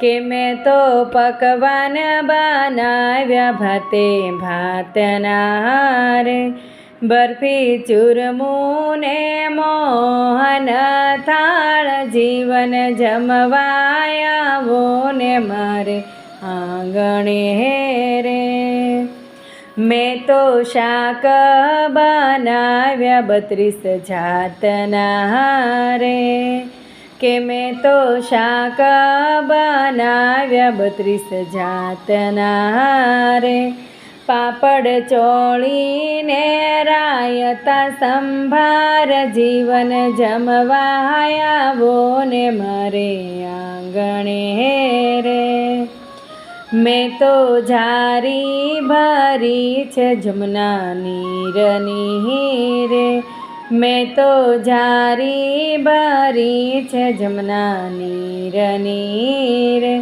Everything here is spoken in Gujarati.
કે મેં તો પકવાન બનાવ્યા ભાતે ભાતના રે બરફી ચૂરમું ને મોહન થાળ, જીવન જમવાયાવો ને મારે આંગણે રે. મેં તો શાક બનાવ્યા બત્રીસ જાતના રે કે મેં તો શાકા બનાવ્યા બત્રીસ જાતના રે. પાપડ ચોળીને રાયતા સંભાર જીવન જમવાયાવો ને મારે આંગણે રે. મેં તો જારી ભરી છે જમના નીરની રે મેં તો જારી બારી છે જમના નીર રે